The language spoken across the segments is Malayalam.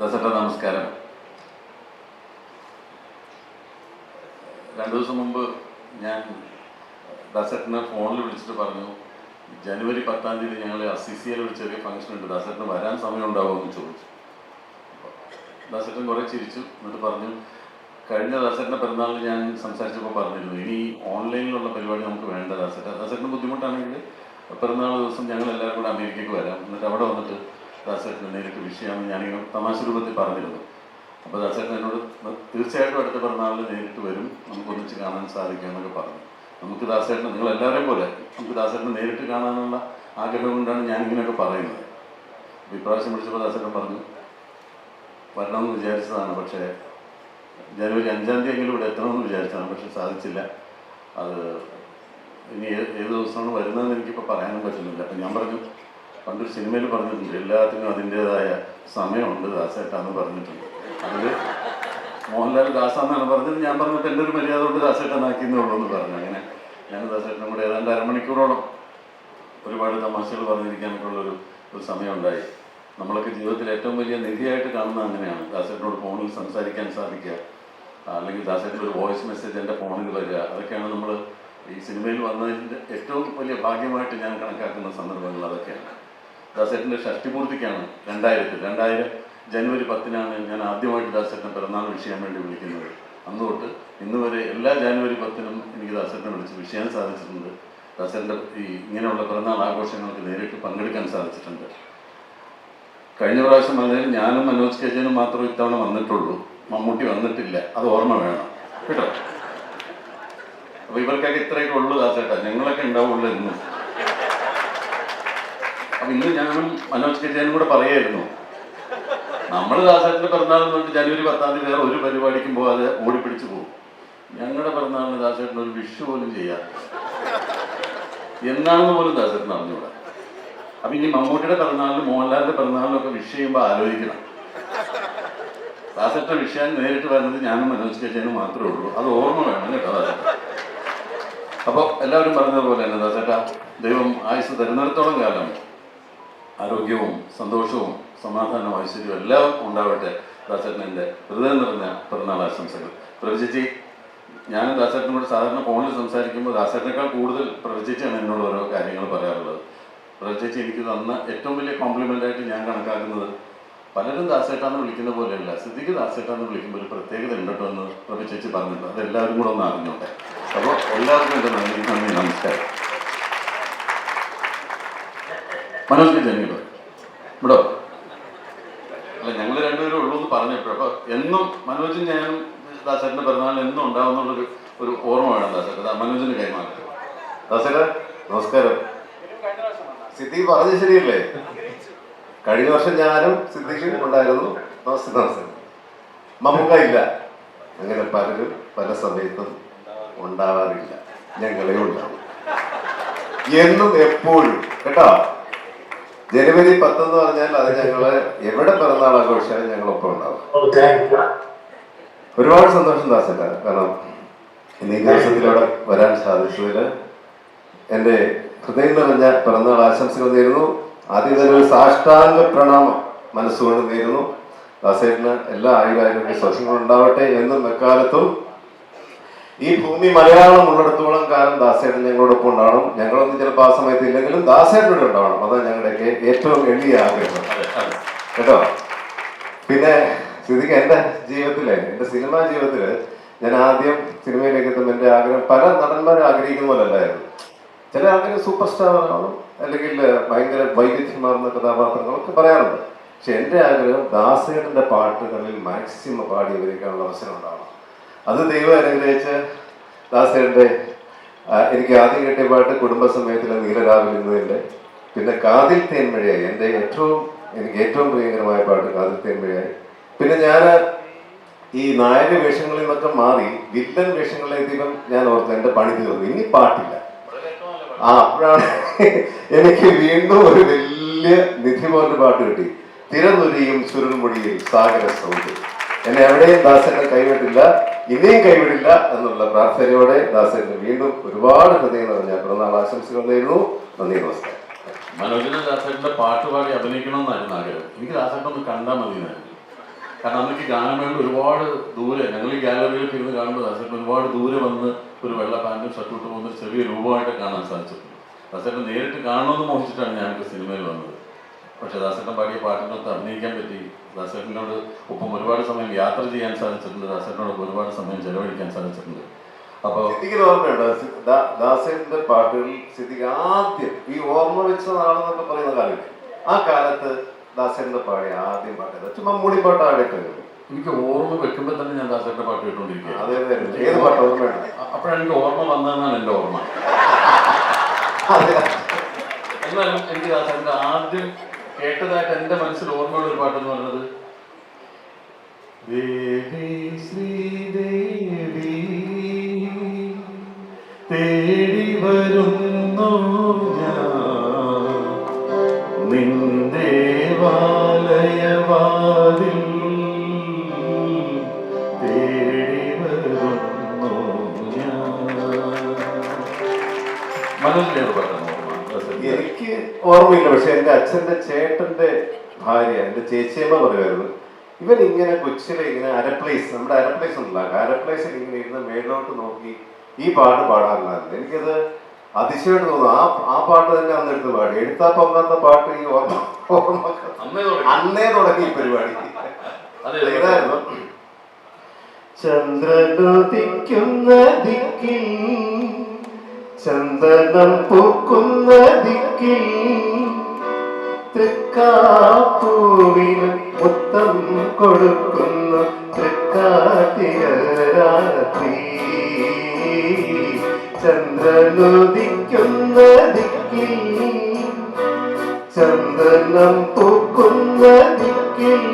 ദാസേട്ടാ നമസ്കാരം. രണ്ടു ദിവസം മുമ്പ് ഞാൻ ദസറ്റിനെ ഫോണിൽ വിളിച്ചിട്ട് പറഞ്ഞു ജനുവരി പത്താം തീയതി ഞങ്ങൾ അസിസിയിൽ ഒരു ചെറിയ ഫംഗ്ഷൻ ഉണ്ട് ദസറ്റിന് വരാൻ സമയം ഉണ്ടാവുമെന്ന് ചോദിച്ചു. ദസറ്റൻ കുറേ ചിരിച്ചു എന്നിട്ട് പറഞ്ഞു കഴിഞ്ഞ ദാസേട്ടന്റെ പിറന്നാളിൽ ഞാൻ സംസാരിച്ചപ്പോൾ പറഞ്ഞിരുന്നു ഇനി ഓൺലൈനിലുള്ള പരിപാടി നമുക്ക് വേണ്ട ദാസേട്ട ദാസേട്ടന് ബുദ്ധിമുട്ടാണെങ്കിൽ പിറന്നാൾ ദിവസം ഞങ്ങൾ എല്ലാവരും കൂടെ അമേരിക്കയ്ക്ക് വരാം. എന്നിട്ട് അവിടെ വന്നിട്ട് ദാസേട്ടന് എന്തെങ്കിലുമൊക്കെ വിഷയമാണെന്ന് ഞാനിങ്ങനെ തമാശ രൂപത്തിൽ പറഞ്ഞിരുന്നു. അപ്പോൾ ദാസേട്ടൻ എന്നോട് തീർച്ചയായിട്ടും അടുത്ത പിറന്നാളിൽ നേരിട്ട് വരും. നമുക്ക് ഒന്നിച്ച് കാണാൻ സാധിക്കും എന്നൊക്കെ പറഞ്ഞു. നമുക്ക് ദാസേട്ടൻ നിങ്ങൾ എല്ലാവരെയും പോലെ നമുക്ക് ദാസേട്ടനെ നേരിട്ട് കാണാനുള്ള ആഗ്രഹം കൊണ്ടാണ് ഞാനിങ്ങനെയൊക്കെ പറയുന്നത്. ഇപ്രാവശ്യം വിളിച്ചപ്പോൾ ദാസേട്ടൻ പറഞ്ഞു. വരണമെന്ന് വിചാരിച്ചതാണ്. പക്ഷേ ജനുവരി അഞ്ചാം തീയതി എങ്കിലും ഇവിടെ എത്തണമെന്ന് വിചാരിച്ചതാണ്. പക്ഷെ സാധിച്ചില്ല. അത് ഇനി ഏത് ദിവസമാണ് വരുന്നതെന്ന് എനിക്കിപ്പോൾ പറയാനും പറ്റുന്നില്ല. അപ്പം ഞാൻ പറഞ്ഞു പണ്ടൊരു സിനിമയിൽ പറഞ്ഞിട്ടുണ്ട് എല്ലാത്തിനും അതിന്റെതായ സമയമുണ്ട് ദാസേട്ടാന്ന് പറഞ്ഞിട്ടുണ്ട്. അതിൽ മോഹൻലാൽ ദാസാന്നാണ് പറഞ്ഞത്. ഞാൻ പറഞ്ഞിട്ട് എന്റെ ഒരു മര്യാദ കൊണ്ട് ദാസേട്ടനാക്കിയെന്നേ ഉള്ളൂ എന്ന് പറഞ്ഞു. അങ്ങനെ ഞാൻ ദാസേട്ടനും കൂടെ ഏതാണ്ട് അരമണിക്കൂറോളം ഒരുപാട് തമാശകൾ പറഞ്ഞിരിക്കാനൊക്കെ ഉള്ളൊരു ഒരു സമയമുണ്ടായി. നമ്മളൊക്കെ ജീവിതത്തിൽ ഏറ്റവും വലിയ നിധിയായിട്ട് കാണുന്നത് അങ്ങനെയാണ്. ദാസേട്ടനോട് ഫോണിൽ സംസാരിക്കാൻ സാധിക്കുക അല്ലെങ്കിൽ ദാസേട്ടന്റെ ഒരു വോയിസ് മെസ്സേജ് എന്റെ ഫോണിൽ വരിക അതൊക്കെയാണ് നമ്മൾ ഈ സിനിമയിൽ വന്നതിന്റെ ഏറ്റവും വലിയ ഭാഗ്യമായിട്ട് ഞാൻ കണക്കാക്കുന്ന സന്ദർഭങ്ങൾ അതൊക്കെയാണ്. ദാസേട്ടന്റെ ഷഷ്ടിപൂർത്തിക്കാണ് രണ്ടായിരത്തിൽ രണ്ടായിരം ജനുവരി പത്തിനാണ് ഞാൻ ആദ്യമായിട്ട് ദാസേട്ടനെ പിറന്നാൾ വിഷയം വേണ്ടി വിളിക്കുന്നത്. അന്ന് തൊട്ട് ഇന്ന് വരെ എല്ലാ ജാനുവരി പത്തിനും എനിക്ക് ദാസേട്ടനെ വിളിച്ച് വിഷയം സാധിച്ചിട്ടുണ്ട്. ദാസേട്ടന്റെ ഈ ഇങ്ങനെയുള്ള പിറന്നാൾ ആഘോഷങ്ങൾക്ക് നേരിട്ട് പങ്കെടുക്കാൻ സാധിച്ചിട്ടുണ്ട്. കഴിഞ്ഞ പ്രാവശ്യം പറഞ്ഞാൽ ഞാനും മനോജ് കേജനും മാത്രം ഇത്തവണ വന്നിട്ടുള്ളൂ. മമ്മൂട്ടി വന്നിട്ടില്ല. അത് ഓർമ്മ വേണം. കേട്ടോ? അപ്പൊ ഇവർക്കൊക്കെ ഇത്രയൊക്കെ ഉള്ളു ദാസേട്ടാ ഞങ്ങളൊക്കെ ഉണ്ടാവുള്ളൂ എന്നും. ഇന്ന് ഞാനും മനോജ് കെജനും കൂടെ പറയായിരുന്നു. നമ്മൾ ദാസേട്ടന്റെ പിറന്നാളെന്ന് പറഞ്ഞിട്ട് ജനുവരി പത്താം തീയതി വേറെ ഒരു പരിപാടിക്കും പോകാതെ ഓടിപ്പിടിച്ചു പോകും. ഞങ്ങളുടെ പിറന്നാളിന് ദാസേട്ടൻ ഒരു വിഷു പോലും ചെയ്യാറ് എന്നാണെന്ന് പോലും ദാസേട്ടൻ അറിഞ്ഞൂടെ. അപ്പൊ ഇനി മമ്മൂട്ടിയുടെ പിറന്നാളിലും മോഹൻലാലിന്റെ പിറന്നാളിലും ഒക്കെ വിഷ് ചെയ്യുമ്പോൾ ആലോചിക്കണം. ദാസേട്ടൻ വിഷയം നേരിട്ട് വരുന്നത് ഞാനും മനോജ് കെച്ചനും മാത്രമേ ഉള്ളൂ. അത് ഓർമ്മ വേണം കേട്ടോ അപ്പോൾ എല്ലാവരും പറഞ്ഞതുപോലെ തന്നെ ദാസേട്ടാ ദൈവം ആയുസ് തരുന്നിടത്തോളം കാലം ആരോഗ്യവും സന്തോഷവും സമാധാനവും ഐശ്വര്യവും എല്ലാം ഉണ്ടാവട്ടെ ദാസേട്ടനെ ഹൃദയം നിറഞ്ഞ പിറന്നാൾ ആശംസകൾ. പ്രവചിച്ചി ഞാൻ ദാസേട്ടനോട് സാധാരണ ഫോണിൽ സംസാരിക്കുമ്പോൾ ദാസേട്ടനേക്കാൾ കൂടുതൽ പ്രവചിച്ചാണ് എന്നോട് ഓരോ കാര്യങ്ങൾ പറയാറുള്ളത്. പ്രവചിച്ച് എനിക്ക് തന്ന ഏറ്റവും വലിയ കോംപ്ലിമെന്റ് ആയിട്ട് ഞാൻ കണക്കാക്കുന്നത് പലരും ദാസേട്ടാന്ന് വിളിക്കുന്ന പോലെയല്ല സിദ്ദിഖ് ദാസേട്ടാന്ന് വിളിക്കുമ്പോൾ ഒരു പ്രത്യേകത ഉണ്ടോ എന്ന് പ്രവചിച്ച് പറഞ്ഞിട്ടുണ്ട്. അതെല്ലാവരും കൂടെ ഒന്ന് അറിഞ്ഞോട്ടെ. അപ്പോൾ എല്ലാവർക്കും എന്റെ നന്ദി നന്ദി നമസ്കാരം. മനോജ് ജനീട് ഇവിടോ അല്ല ഞങ്ങൾ രണ്ടുപേരും ഉള്ളൂ എന്ന് പറഞ്ഞപ്പോൾ അപ്പൊ എന്നും മനോജും ഞാനും ദാസേട്ടന്റെ പിറന്നാളിൽ എന്നും ഉണ്ടാവുന്നുള്ളൊരു ഒരു ഓർമ്മ വേണം ദാസേട്ട മനോജിന് കൈമാറട്ടെ ദാസേട്ട നമസ്കാരം. സിദ്ദീഖ് പറഞ്ഞത് ശരിയല്ലേ? കഴിഞ്ഞ വർഷം ഞാനും സിദ്ദീഖും ഉണ്ടായിരുന്നു. നമസ്തേ നമസ്തേ മമ്മൂക്ക ഇല്ല അങ്ങനെ പലരും പല സമയത്തും ഉണ്ടാവാറില്ല. ഞങ്ങളെ ഉണ്ടാവും എന്നും എപ്പോഴും. കേട്ടോ? ജനുവരി പത്ത് എന്ന് പറഞ്ഞാൽ അത് ഞങ്ങൾ എവിടെ പിറന്നാൾ ആഘോഷിച്ചാലും ഞങ്ങളൊപ്പം ഉണ്ടാവും. ഒരുപാട് സന്തോഷം ദാസല്ല കാരണം ഇന്ന് ഈ ദിവസത്തിലൂടെ വരാൻ സാധിച്ചതിൽ എന്റെ ഹൃദയം നിറഞ്ഞ പിറന്നാൾ ആശംസകൾ നേരുന്നു. ആദ്യം തന്നെ ഒരു സാഷ്ടാംഗ പ്രണാമം മനസ്സുകൊണ്ട് നേരുന്നു. ദാസേട്ടന് എല്ലാ ആയുരാരോഗ്യ സ്വശങ്ങളും ഉണ്ടാവട്ടെ എന്നും എക്കാലത്തും ഈ ഭൂമി മലയാളം ഉള്ളിടത്തോളം കാലം ദാസേട്ടൻ ഞങ്ങളോടൊപ്പം ഉണ്ടാവണം. ഞങ്ങളൊന്നും ചിലപ്പോൾ ആ സമയത്ത് ഇല്ലെങ്കിലും ദാസേട്ടനോട് ഉണ്ടാവണം. അതാണ് ഞങ്ങളുടെയൊക്കെ ഏറ്റവും എളിയ ആഗ്രഹം. കേട്ടോ? പിന്നെ സ്ഥിതിക്ക് എന്റെ ജീവിതത്തിലെ എന്റെ സിനിമാ ജീവിതത്തിൽ ഞാൻ ആദ്യം സിനിമയിലേക്ക് എത്തുമ്പോൾ എന്റെ ആഗ്രഹം പല നടന്മാരും ആഗ്രഹിക്കുന്ന പോലെ അല്ലായിരുന്നു. ചില ആൾക്കാർ സൂപ്പർ സ്റ്റാർ ആവണം അല്ലെങ്കിൽ ഭയങ്കര വൈവിധ്യമാർന്ന കഥാപാത്രങ്ങളൊക്കെ പറയാറുണ്ട്. പക്ഷെ എന്റെ ആഗ്രഹം ദാസേട്ടന്റെ പാട്ടുകളിൽ മാക്സിമം പാടി അഭിനയിക്കാനുള്ള അവസരം ഉണ്ടാവണം. അത് ദൈവം അനുഗ്രഹിച്ച് ദാസേട്ടന്റെ എനിക്ക് ആദ്യം കിട്ടിയ പാട്ട് കുടുംബസമയത്തിലെ നീലരാവിലിരുന്നതിന്റെ പിന്നെ കാതിൽ തേൻമഴയായി. എന്റെ ഏറ്റവും എനിക്ക് ഏറ്റവും പ്രിയങ്കരമായ പാട്ട് കാതിൽ തേൻമഴയായി. പിന്നെ ഞാൻ ഈ നായക വേഷങ്ങളിൽ നിന്നൊക്കെ മാറി വില്ലൻ വേഷങ്ങളിലെത്തിയപ്പം ഞാൻ ഓർത്തു എന്റെ പണി തീർന്നു. ഇനി പാട്ടില്ല. ആ അപ്പോഴാണ് എനിക്ക് വീണ്ടും ഒരു വലിയ നിധി പോലെ പാട്ട് കിട്ടി. തിരനൊരിയും ചുരുൾമുടിയും സാഗര സൗന്ദര്യം എന്നെ എവിടെയും ദാസന്റെ കൈവിട്ടില്ല. ഇനിയും കൈവിടില്ല എന്നുള്ള പ്രാർത്ഥനയോടെ ദാസന് വീണ്ടും ഒരുപാട് ഹൃദയം നിറഞ്ഞ പിറന്നാൾ ആശംസകൾ നേരുന്നു. നന്ദി നമസ്കാരം. മനോജന ദാസേട്ടന്റെ പാട്ട് പാടി അഭിനയിക്കണമെന്നായിരുന്നു ആഗ്രഹം. എനിക്ക് ദാസേട്ടൻ ഒന്ന് കണ്ടാൽ മതി കാരണം അന്നൊക്കെ ഗാനം ഗാനമേള ഒരുപാട് ദൂരെ ഞങ്ങൾ ഈ ഗാലറിയിലൊക്കെ ഇരുന്ന് കാണുമ്പോൾ ദാസേട്ടൻ ഒരുപാട് ദൂരെ വന്ന് ഒരു വെള്ള പാന്റും ഷർട്ടും ഇട്ട് പോകുന്ന ചെറിയ രൂപമായിട്ട് കാണാൻ സാധിച്ചിട്ടുണ്ട് ദാസേട്ടൻ നേരിട്ട് കാണണമെന്ന് മോഹിച്ചിട്ടാണ് ഞാനൊക്കെ സിനിമയിൽ വന്നത്. പക്ഷേ ദാസേട്ടൻ പാടിയ പാട്ടിനൊത്ത് അഭിനയിക്കാൻ പറ്റി. ദാസേട്ടനോട് ഒപ്പം ഒരുപാട് സമയം യാത്ര ചെയ്യാൻ സാധിച്ചിട്ടുണ്ട്. ദാസേട്ടനോട് ഒരുപാട് സമയം ചെലവഴിക്കാൻ സാധിച്ചിട്ടുണ്ട്. അപ്പോൾ സിദ്ദിഖിന് ഓർമ്മയുണ്ട്. ദാസേട്ടന്റെ പാട്ടുകളിൽ സിദ്ദിഖ് ആദ്യം ഈ ഓർമ്മ വെച്ച നാളെന്നൊക്കെ പറയുന്ന കാലം ആ കാലത്ത് ദാസേട്ടന്റെ പാടിയ ആദ്യം പാട്ട് ചുമ്മാ മൂടി ആടൊക്കെ എനിക്ക് ഓർമ്മ വെക്കുമ്പോൾ തന്നെ ഞാൻ ദാസേട്ടന്റെ പാട്ട് കേട്ടുകൊണ്ടിരിക്കുകയാണ് അതെ അതെ ഏത് പാട്ട് ഓർമ്മയാണ്? അപ്പോഴാണ് എനിക്ക് ഓർമ്മ വന്നതെന്നാണ് എന്റെ ഓർമ്മ. എന്നാലും എനിക്ക് ദാസേട്ടന്റെ ആദ്യം കേട്ടതായിട്ട് എന്റെ മനസ്സിൽ ഓർമ്മയുള്ള ഒരു പാട്ടെന്ന് പറയുന്നത് ദേവി ശ്രീദേവി തേടി വരുന്നു നിന്റെ വാലയവാതിൽ. തേടി വരുന്നു ഞാൻ മനസ്സിലേത് പാട്ടാണ് ഓർമ്മ ദാസേട്ടന്റെ? എനിക്ക് ഓർമ്മയില്ല പക്ഷെ എന്റെ അച്ഛന്റെ ചേട്ടന്റെ ഭാര്യ എന്റെ ചേച്ചിയമ്മ പറയുമായിരുന്നു ഇവൻ ഇങ്ങനെ കൊച്ചിലെ ഇങ്ങനെ അരപ്ലേസ് നമ്മുടെ അരപ്ലേസ് ഉണ്ടല്ലോ അരപ്ലേസിൽ ഇങ്ങനെ ഇരുന്ന് മേളിലോട്ട് നോക്കി ഈ പാട്ട് പാടാറില്ല എനിക്കത് അതിശയമായിട്ട് തോന്നുന്നു. ആ ആ പാട്ട് തന്നെ അന്ന് എടുത്ത് പാടി. എടുത്താ പൊങ്ങാത്ത പാട്ട് ഈ ഓർമ്മ ഓർമ്മ അന്നേ തുടങ്ങി. ഈ പരിപാടി. ഇതായിരുന്നു. ചന്ദ്രനോദിക്കുന്ന ദിക്കിൽ ചന്ദനം പൂക്കുന്ന ദിക്കിൽ തൃക്കാപ്പൂവിന് മുത്തം കൊടുക്കുന്ന തൃക്കാതിരാത്രി. ചന്ദ്രനുദിക്കുന്ന ദിക്കിൽ ചന്ദനം പൂക്കുന്ന ദിക്കിൽ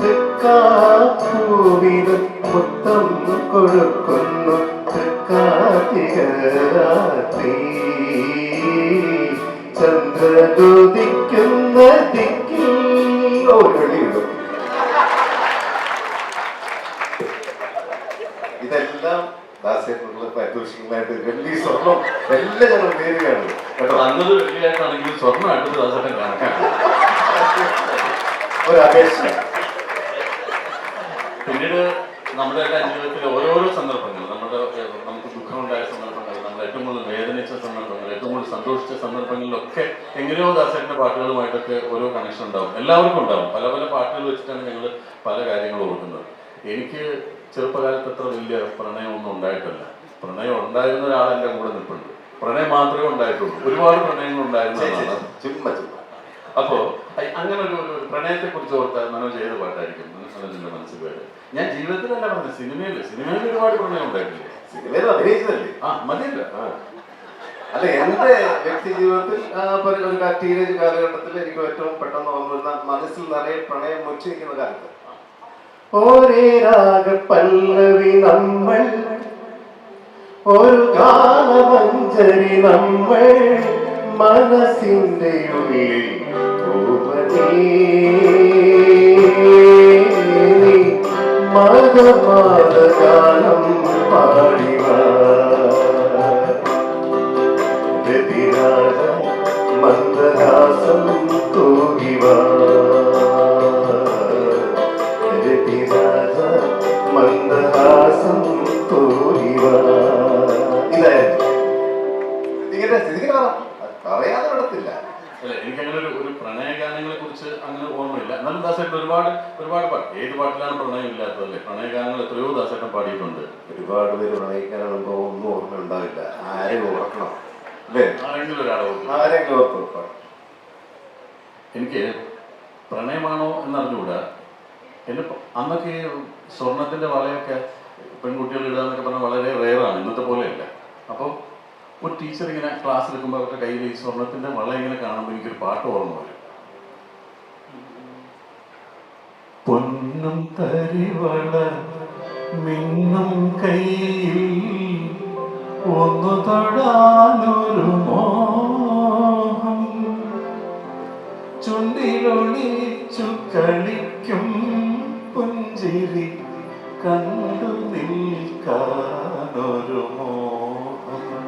തൃക്കാപ്പൂവിന് ഇതെല്ലാം ദാസ്യത്തിനുള്ള പാരിതോഷികങ്ങളായിട്ട് വെള്ളി സ്വർണം. എല്ലാം ഞങ്ങൾ നേരുകയാണ് കേട്ടോ? അന്നത് വെള്ളിയായിട്ടാണെങ്കിൽ സ്വർണമായിട്ട് ദാസേട്ടൻ കണക്കാണ് ഒരു അപേക്ഷ. പിന്നീട് നമ്മുടെ എല്ലാ ജീവിതത്തിലെ ഓരോരോ സന്ദർഭങ്ങൾ നമ്മുടെ നമുക്ക് ദുഃഖമുണ്ടായ സന്ദർഭങ്ങൾ നമ്മൾ ഏറ്റവും കൂടുതൽ വേദനിച്ച സന്ദർഭങ്ങൾ ഏറ്റവും കൂടുതൽ സന്തോഷിച്ച സന്ദർഭങ്ങളിലൊക്കെ എങ്ങനെയോ ദാസേട്ടന്റെ പാട്ടുകളുമായിട്ടൊക്കെ ഓരോ കണക്ഷൻ ഉണ്ടാവും. എല്ലാവർക്കും ഉണ്ടാവും. പല പല പാട്ടുകൾ വെച്ചിട്ടാണ് ഞങ്ങൾ പല കാര്യങ്ങളും ഓർക്കുന്നത്. എനിക്ക് ചെറുപ്പകാലത്ത് അത്ര വലിയ പ്രണയമൊന്നും ഉണ്ടായിട്ടില്ല. പ്രണയം ഉണ്ടായിരുന്ന ഒരാൾ എന്റെ കൂടെ നിൽപ്പുണ്ട് പ്രണയം മാത്രമേ ഉണ്ടായിട്ടുള്ളൂ. ഒരുപാട് പ്രണയങ്ങൾ ഉണ്ടായിരുന്ന ചുമ്മാ ചിമ്മ. അപ്പോ അങ്ങനെ ഒരു പ്രണയത്തെ കുറിച്ച് ഓർത്ത മനോജ് ഏത് പാട്ടായിരിക്കും? മനസ്സിലെ മനസ്സിൽ പേര്. ഞാൻ ജീവിതത്തിലല്ല പറഞ്ഞത് സിനിമയിൽ സിനിമയിൽ ഒരുപാട് പ്രണയം ഉണ്ടായിട്ടില്ലേ? സിനിമയിൽ അഭിനയിച്ചതല്ലേ? ആ മതിയല്ല. അല്ല എന്റെ വ്യക്തി ജീവിതത്തിൽ ഒരു ടീനേജ് കാലഘട്ടത്തിൽ എനിക്ക് ഏറ്റവും പെട്ടെന്ന് ഓർമ്മ വരുന്ന മനസ്സിൽ നിറയെ പ്രണയം മുച്ചിരിക്കുന്ന കാലത്ത്. ഒരേ പല്ലവി നമ്മൾ ഒരു ഗാനമഞ്ജരി നമ്മൾ മനസ്സിന്റെ ഉള്ളിൽ മതമാതഗാനം കുറിച്ച് അങ്ങനെ ഓർമ്മയില്ല. എന്നാലും ദാസേട്ടൻ ഒരുപാട് ഒരുപാട് പാട്ട് ഏത് പാട്ടിലാണ് പ്രണയം ഇല്ലാത്തതല്ലേ പ്രണയഗാനങ്ങൾ എത്രയോ ദാസേട്ടൻ പാടിയിട്ടുണ്ട്. ഒരുപാട് പേര് പ്രണയിക്കാനാകുമ്പോ ഒന്നും ഓർമ്മ ഉണ്ടാവില്ല. ആരെ ഓർക്കണം. അല്ലേ? ആരെങ്കിലും ഒരാളെ ആരെങ്കിലും എനിക്ക് പ്രണയമാണോ എന്നറിഞ്ഞുകൂടാ. എന്നെ പ- അന്നൊക്കെ ഈ സ്വർണത്തിന്റെ വളയൊക്കെ പെൺകുട്ടികൾ ഇടുക എന്നൊക്കെ പറഞ്ഞാൽ വളരെ റെയറാണ്. ഇന്നത്തെ പോലെയല്ല. അപ്പോൾ ഒരു ടീച്ചർ ഇങ്ങനെ ക്ലാസ് എടുക്കുമ്പോൾ അവരുടെ കയ്യിൽ ഈ സ്വർണത്തിന്റെ വള ഇങ്ങനെ കാണുമ്പോൾ എനിക്കൊരു പാട്ട് ഓർമ്മ വരും. പൊന്നും തരിവള മിന്നും കയ്യിൽ ഒന്നു തൊടാനൊരു മോഹം. ചുണ്ടിലൊളിച്ചു കളിക്കും പുഞ്ചിരി കണ്ടു നിൽക്കാനൊരു മോഹം.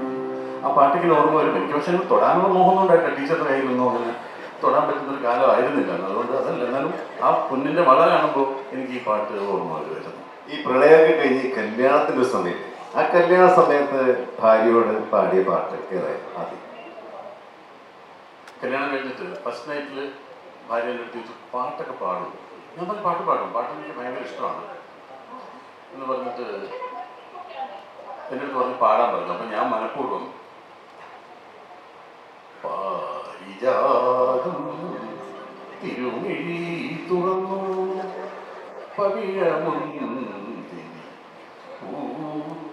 ആ പാട്ടിങ്ങനെ ഓർമ്മ വരും എനിക്ക് പക്ഷെ തൊടാനുള്ള മോഹം ഉണ്ടായിട്ടില്ല ടീച്ചറുടെ കയ്യിൽ നിന്നോ അങ്ങനെ തൊടാൻ പറ്റുന്ന ഒരു കാലമായിരുന്നില്ല അതുകൊണ്ട് അതല്ല. എന്നാലും ആ പൊന്നിന്റെ വള കാണുമ്പോൾ എനിക്ക് ഈ പാട്ട് ഓർമ്മ വരുന്നു ഈ പ്രളയമൊക്കെ കഴിഞ്ഞ് ഈ കല്യാണത്തിന്റെ സമയത്ത് ആ കല്യാണ സമയത്ത് ഭാര്യയോട് പാടിയ പാട്ട് ഏതായിരുന്നു ആദ്യം. കല്യാണം കഴിഞ്ഞിട്ട് ഫസ്റ്റ് നൈറ്റിൽ ഭാര്യ ചോദിച്ചു പാട്ടൊക്കെ പാടും. ഞാൻ പറഞ്ഞു പാട്ട് പാടും. പാട്ട് എനിക്ക് ഭയങ്കര ഇഷ്ടമാണ്. എന്ന് പറഞ്ഞിട്ട് എന്റെ അടുത്ത് പറഞ്ഞ് പാടാൻ പറഞ്ഞു. അപ്പം ഞാൻ മനഃപൂർവം തിരുമിഴി തുറന്നു പവിഴമുന്തിരി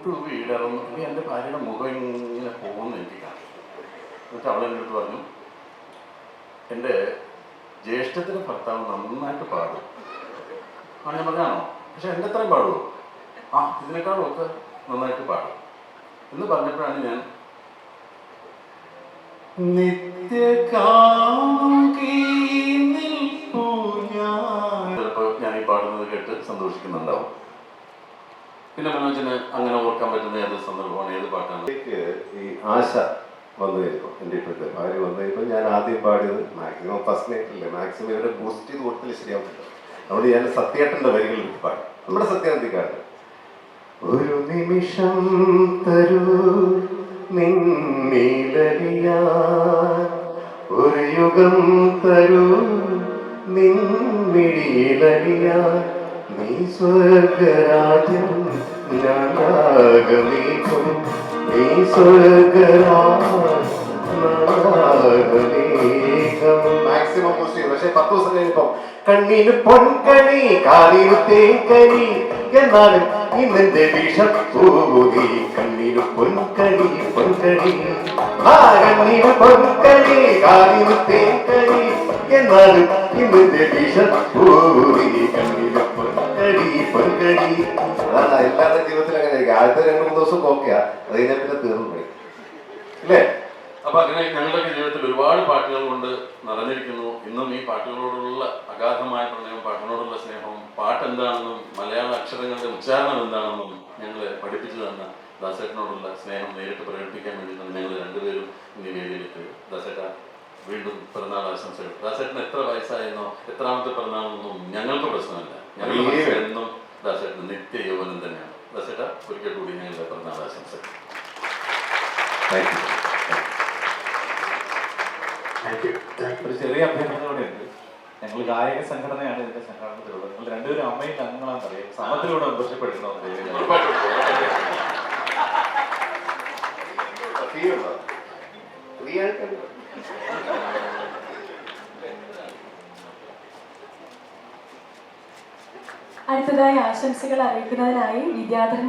ൂട്ടുവിടർന്നു എന്റെ ഭാര്യയുടെ മുഖം ഇങ്ങനെ പോകുന്നു എനിക്ക് കാണാം എന്നിട്ട് അടുത്ത് പറഞ്ഞു എന്റെ ജ്യേഷ്ഠത്തിന്റെ ഭർത്താവ് നന്നായിട്ട് പാടും. ആ ഞാൻ പറഞ്ഞാണോ പക്ഷെ എന്റെ അത്രയും പാടുമോ ആ ഇതിനേക്കാളും ഒക്കെ നന്നായിട്ട് പാടും. എന്ന് പറഞ്ഞപ്പോഴാണ് ഞാൻ ചിലപ്പോൾ സന്തോഷിക്കുന്നുണ്ടാവും. പിന്നെ മനോജിന് അങ്ങനെ ഓർക്കാൻ പറ്റുന്ന ഏത് സന്ദർഭമാണ് ഏത് പാട്ടാണ്? എനിക്ക് ഈ ആശ വന്നു കഴിഞ്ഞപ്പോൾ എന്റെ ഇപ്പോഴത്തെ ഭാര്യ വന്നു കഴിഞ്ഞപ്പോൾ ഞാൻ ആദ്യം പാടിയത് മാക്സിമം ഫസ്റ്റ് നൈറ്റല്ലേ മാക്സിമം ഇവരെ ബൂസ്റ്റ് ചെയ്ത് കൊടുത്തില്ല ശരിയാവത്തില്ല അതുകൊണ്ട് ഞാൻ സത്യേട്ടന്റെ വരികൾ എടുത്ത് പാടി. നമ്മുടെ സത്യാന്തിക്കാണ് ഒരു നിമിഷം തരൂ നിന്നീലലിയ ഒരു യുഗം തരൂ നിന്നിടിയിലലിയ നീ സ്വർഗരാജ്യം ഞാനാകമേക്കും നീ മാക്സിമം പോസ്റ്റ് ചെയ്തു പക്ഷെ പത്ത് ദിവസം കഴിഞ്ഞപ്പോ കണ്ണിന് പൊൻകണി കാലിന് തേങ്കനി എന്നാലും ഇന്നെന്റെ വിഷം പൂതി കണ്ണിന് പൊൻകണി പൊൻകണി. ആ കണ്ണിന് പൊൻകണി കാലിന് തേങ്കനി എന്നാലും ഇന്നെന്റെ വിഷം പൂതി കണ്ണിന് അതാണ് എല്ലാവരുടെ ജീവിതത്തിൽ അങ്ങനെ ആയിരിക്കും. ആദ്യത്തെ രണ്ട് മൂന്ന് ദിവസം ഓക്കെയാ. അത് കഴിഞ്ഞാൽ പിന്നെ തീർന്നു പോയി. അല്ലേ അപ്പൊ അങ്ങനെ ഞങ്ങളുടെയൊക്കെ ജീവിതത്തിൽ ഒരുപാട് പാട്ടുകൾ കൊണ്ട് നിറഞ്ഞിരിക്കുന്നു. ഇന്നും ഈ പാട്ടുകളോടുള്ള അഗാധമായ പ്രണയവും പാട്ടിനോടുള്ള സ്നേഹവും പാട്ട് എന്താണെന്നും മലയാള അക്ഷരങ്ങളുടെ ഉച്ചാരണം എന്താണെന്നും ഞങ്ങളെ പഠിപ്പിച്ചു തന്ന ദാസേട്ടനോടുള്ള സ്നേഹം നേരിട്ട് പ്രകടിപ്പിക്കാൻ വേണ്ടി ഞങ്ങൾ രണ്ടുപേരും ഇനി വേദിയിലേക്ക് ദാസേട്ട വീണ്ടും പിറന്നാൾ ആശംസകൾ. ദാസേട്ടന് എത്ര വയസ്സായെന്നോ എത്രാമത്തെ പിറന്നാളെന്നൊന്നും ഞങ്ങൾക്ക് പ്രശ്നമില്ല. എന്നും ദാസേട്ടന് നിത്യ യൗവനം തന്നെയാണ്. ദാസേട്ട ഒരിക്കൽ കൂടി ഞങ്ങളുടെ പിറന്നാൾ യു ഒരു ചെറിയ അഭ്യർത്ഥനയോടെയുണ്ട് ഉണ്ട്. ഞങ്ങൾ ഗായക സംഘടനയാണ് ഇതിന്റെ സംഘടനത്തിലുള്ളത്. നിങ്ങൾ രണ്ടുപേരും അമ്മയും അംഗങ്ങളാണെന്ന് അറിയാം. സമത്തിലൂടെ മെമ്പർഷിപ്പ് ഫ്രീ അടുത്തതായി ആശംസകൾ അറിയിക്കുന്നതിനായി വിദ്യാധരൻ